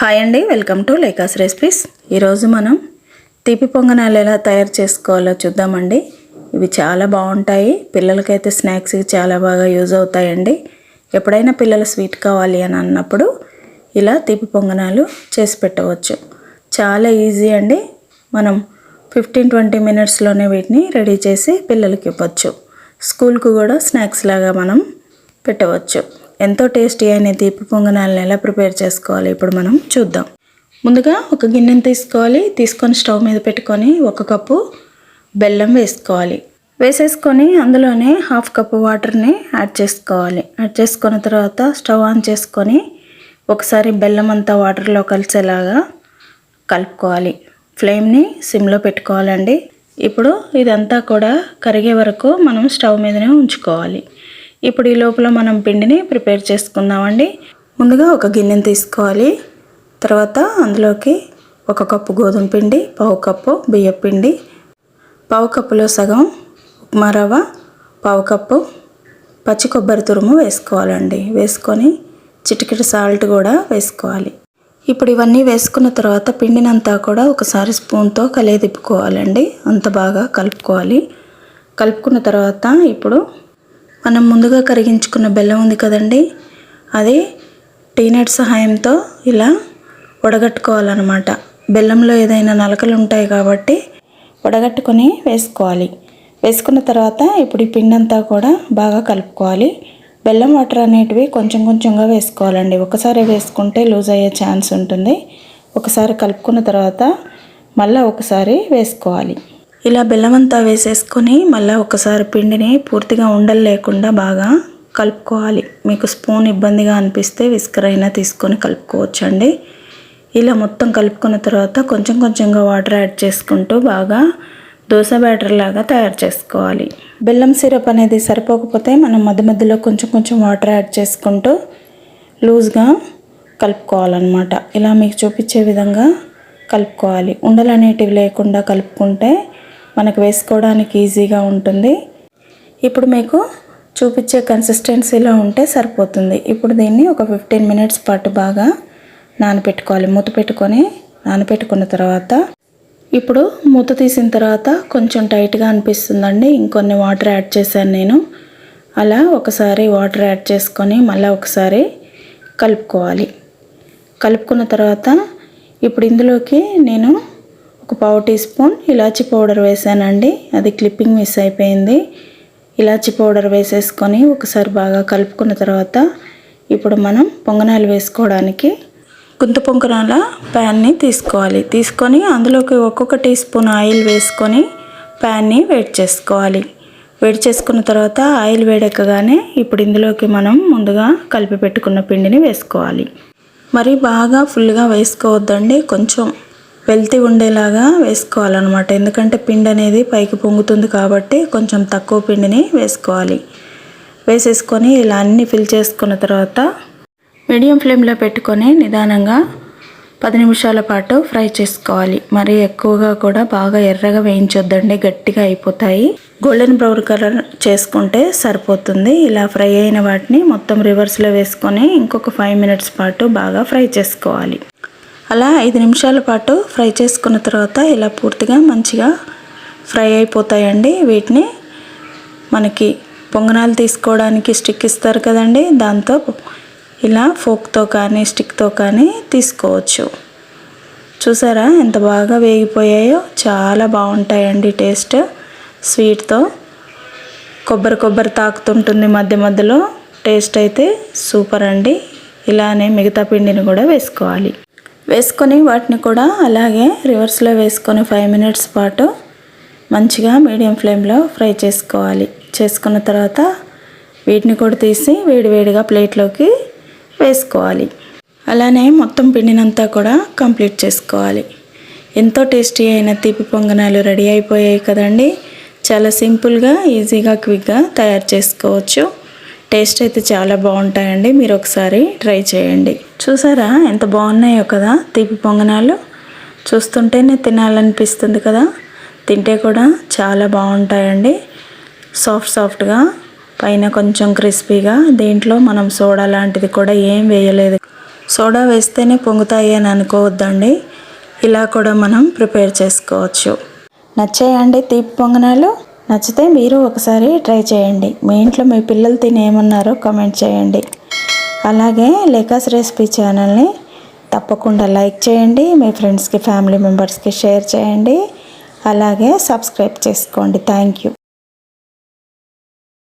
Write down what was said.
Hi అండి welcome to లేకాస్ recipes. ఈరోజు మనం తీపి పొంగనాలు ఎలా తయారు చేసుకోవాలో చూద్దామండి. ఇవి చాలా బాగుంటాయి. పిల్లలకైతే స్నాక్స్కి చాలా బాగా యూజ్ అవుతాయండి. ఎప్పుడైనా పిల్లలు స్వీట్ కావాలి అని అన్నప్పుడు ఇలా తీపి పొంగనాలు చేసి పెట్టవచ్చు. చాలా ఈజీ అండి. మనం ఫిఫ్టీన్ ట్వంటీ మినిట్స్లోనే వీటిని రెడీ చేసి పిల్లలకి ఇవ్వచ్చు. స్కూల్కు కూడా స్నాక్స్ లాగా మనం పెట్టవచ్చు. ఎంతో టేస్టీ అయిన తీపి పొంగనాలను ఎలా ప్రిపేర్ చేసుకోవాలి ఇప్పుడు మనం చూద్దాం. ముందుగా ఒక గిన్నెను తీసుకోవాలి. తీసుకొని స్టవ్ మీద పెట్టుకొని ఒక కప్పు బెల్లం వేసుకోవాలి. వేసేసుకొని అందులోనే హాఫ్ కప్పు వాటర్ని యాడ్ చేసుకోవాలి. యాడ్ చేసుకున్న తర్వాత స్టవ్ ఆన్ చేసుకొని ఒకసారి బెల్లం అంతా వాటర్లో కలిసేలాగా కలుపుకోవాలి. ఫ్లేమ్ని సిమ్లో పెట్టుకోవాలండి. ఇప్పుడు ఇదంతా కూడా కరిగే వరకు మనం స్టవ్ మీదనే ఉంచుకోవాలి. ఇప్పుడు ఈ లోపల మనం పిండిని ప్రిపేర్ చేసుకుందామండి. ముందుగా ఒక గిన్నెను తీసుకోవాలి. తర్వాత అందులోకి ఒక కప్పు గోధుమ పిండి పావు కప్పు బియ్యం పిండి పావు కప్పులో సగం ఉప్మా రవ్వ పావు కప్పు పచ్చి కొబ్బరి తురుము వేసుకోవాలండి. వేసుకొని చిటికెడు సాల్ట్ కూడా వేసుకోవాలి. ఇప్పుడు ఇవన్నీ వేసుకున్న తర్వాత పిండినంతా కూడా ఒకసారి స్పూన్తో కలియదిప్పుకోవాలండి. అంత బాగా కలుపుకోవాలి. కలుపుకున్న తర్వాత ఇప్పుడు మనం ముందుగా కరిగించుకున్న బెల్లం ఉంది కదండి అది టీనెట్ సహాయంతో ఇలా వడగట్టుకోవాలన్నమాట. బెల్లంలో ఏదైనా నలకలు ఉంటాయి కాబట్టి వడగట్టుకొని వేసుకోవాలి. వేసుకున్న తర్వాత ఇప్పుడు ఈ పిండి అంతా కూడా బాగా కలుపుకోవాలి. బెల్లం వాటర్ అనేటివి కొంచెం కొంచెంగా వేసుకోవాలండి. ఒకసారి వేసుకుంటే లూజ్ అయ్యే ఛాన్స్ ఉంటుంది. ఒకసారి కలుపుకున్న తర్వాత మళ్ళీ ఒకసారి వేసుకోవాలి. ఇలా బెల్లం అంతా వేసేసుకొని మళ్ళీ ఒకసారి పిండిని పూర్తిగా ఉండలు లేకుండా బాగా కలుపుకోవాలి. మీకు స్పూన్ ఇబ్బందిగా అనిపిస్తే విస్కర్ అయినా తీసుకొని కలుపుకోవచ్చండి. ఇలా మొత్తం కలుపుకున్న తర్వాత కొంచెం కొంచెంగా వాటర్ యాడ్ చేసుకుంటూ బాగా దోశ బ్యాటర్ లాగా తయారు చేసుకోవాలి. బెల్లం సిరప్ అనేది సరిపోకపోతే మనం మధ్య మధ్యలో కొంచెం కొంచెం వాటర్ యాడ్ చేసుకుంటూ లూజ్గా కలుపుకోవాలన్నమాట. ఇలా మీకు చూపించే విధంగా కలుపుకోవాలి. ఉండలు అనేటివి లేకుండా కలుపుకుంటే మనకు వేసుకోవడానికి ఈజీగా ఉంటుంది. ఇప్పుడు మీకు చూపించే కన్సిస్టెన్సీలో ఉంటే సరిపోతుంది. ఇప్పుడు దీన్ని ఒక ఫిఫ్టీన్ మినిట్స్ పాటు బాగా నానపెట్టుకోవాలి. మూత పెట్టుకొని నానపెట్టుకున్న తర్వాత ఇప్పుడు మూత తీసిన తర్వాత కొంచెం టైట్గా అనిపిస్తుందండి. ఇంకొన్ని వాటర్ యాడ్ చేశాను నేను. అలా ఒకసారి వాటర్ యాడ్ చేసుకొని మళ్ళీ ఒకసారి కలుపుకోవాలి. కలుపుకున్న తర్వాత ఇప్పుడు ఇందులోకి నేను ఒక పావు టీ స్పూన్ ఇలాచి పౌడర్ వేసానండి. అది క్లిప్పింగ్ మిస్ అయిపోయింది. ఇలాచి పౌడర్ వేసేసుకొని ఒకసారి బాగా కలుపుకున్న తర్వాత ఇప్పుడు మనం పొంగనాలు వేసుకోవడానికి గుంత పొంగనాల ప్యాన్ని తీసుకోవాలి. తీసుకొని అందులోకి ఒక్కొక్క టీ స్పూన్ ఆయిల్ వేసుకొని ప్యాన్ని వేడి చేసుకోవాలి. వేడి చేసుకున్న తర్వాత ఆయిల్ వేడెక్కగానే ఇప్పుడు ఇందులోకి మనం ముందుగా కలిపి పెట్టుకున్న పిండిని వేసుకోవాలి. మరి బాగా ఫుల్గా వేసుకోవద్దండి. కొంచెం వెళ్తీ ఉండేలాగా వేసుకోవాలన్నమాట. ఎందుకంటే పిండి అనేది పైకి పొంగుతుంది కాబట్టి కొంచెం తక్కువ పిండిని వేసుకోవాలి. వేసేసుకొని ఇలా అన్నీ ఫిల్ చేసుకున్న తర్వాత మీడియం ఫ్లేమ్లో పెట్టుకొని నిదానంగా పది నిమిషాల పాటు ఫ్రై చేసుకోవాలి. మరి ఎక్కువగా కూడా బాగా ఎర్రగా వేయించొద్దండి గట్టిగా అయిపోతాయి. గోల్డెన్ బ్రౌన్ కలర్ చేసుకుంటే సరిపోతుంది. ఇలా ఫ్రై అయిన వాటిని మొత్తం రివర్స్లో వేసుకొని ఇంకొక ఫైవ్ మినిట్స్ పాటు బాగా ఫ్రై చేసుకోవాలి. అలా ఐదు నిమిషాల పాటు ఫ్రై చేసుకున్న తర్వాత ఇలా పూర్తిగా మంచిగా ఫ్రై అయిపోతాయండి. వీటిని మనకి పొంగనాలు తీసుకోవడానికి స్టిక్ ఇస్తారు కదండి. దాంతో ఇలా ఫోక్తో కానీ స్టిక్తో కానీ తీసుకోవచ్చు. చూసారా ఎంత బాగా వేగిపోయాయో? చాలా బాగుంటాయండి టేస్ట్. స్వీట్తో కొబ్బరి కొబ్బరి తాకుతుంటుంది మధ్య మధ్యలో. టేస్ట్ అయితే సూపర్ అండి. ఇలానే మిగతా పిండిని కూడా వేసుకోవాలి. వేసుకొని వాటిని కూడా అలాగే రివర్స్లో వేసుకొని ఫైవ్ మినిట్స్ పాటు మంచిగా మీడియం ఫ్లేమ్లో ఫ్రై చేసుకోవాలి. చేసుకున్న తర్వాత వీటిని కూడా తీసి వేడివేడిగా ప్లేట్లోకి వేసుకోవాలి. అలానే మొత్తం పిండినంతా కూడా కంప్లీట్ చేసుకోవాలి. ఎంతో టేస్టీ అయిన తీపి పొంగనాలు రెడీ అయిపోయాయి కదండి. చాలా సింపుల్గా ఈజీగా క్విక్గా తయారు చేసుకోవచ్చు. టేస్ట్ అయితే చాలా బాగుంటాయండి. మీరు ఒకసారి ట్రై చేయండి. చూసారా? ఎంత బాగున్నాయో కదా తీపి పొంగనాలు. చూస్తుంటేనే తినాలనిపిస్తుంది కదా. తింటే కూడా చాలా బాగుంటాయండి. సాఫ్ట్ సాఫ్ట్గా పైన కొంచెం క్రిస్పీగా. దీంట్లో మనం సోడా లాంటిది కూడా ఏం వేయలేదు. సోడా వేస్తేనే పొంగుతాయి అని అనుకోవద్దండి. ఇలా కూడా మనం ప్రిపేర్ చేసుకోవచ్చు. నచ్చాయండి తీపి పొంగనాలు? నచ్చితే మీరు ఒకసారి ట్రై చేయండి. మీ ఇంట్లో మీ పిల్లలు తిని ఏమన్నారో కామెంట్ చేయండి. అలాగే లేకాస్ రెసిపీ ఛానల్ని తప్పకుండా లైక్ చేయండి మీ ఫ్రెండ్స్కి ఫ్యామిలీ మెంబర్స్కి షేర్ చేయండి. అలాగే సబ్స్క్రైబ్ చేసుకోండి. Thank you.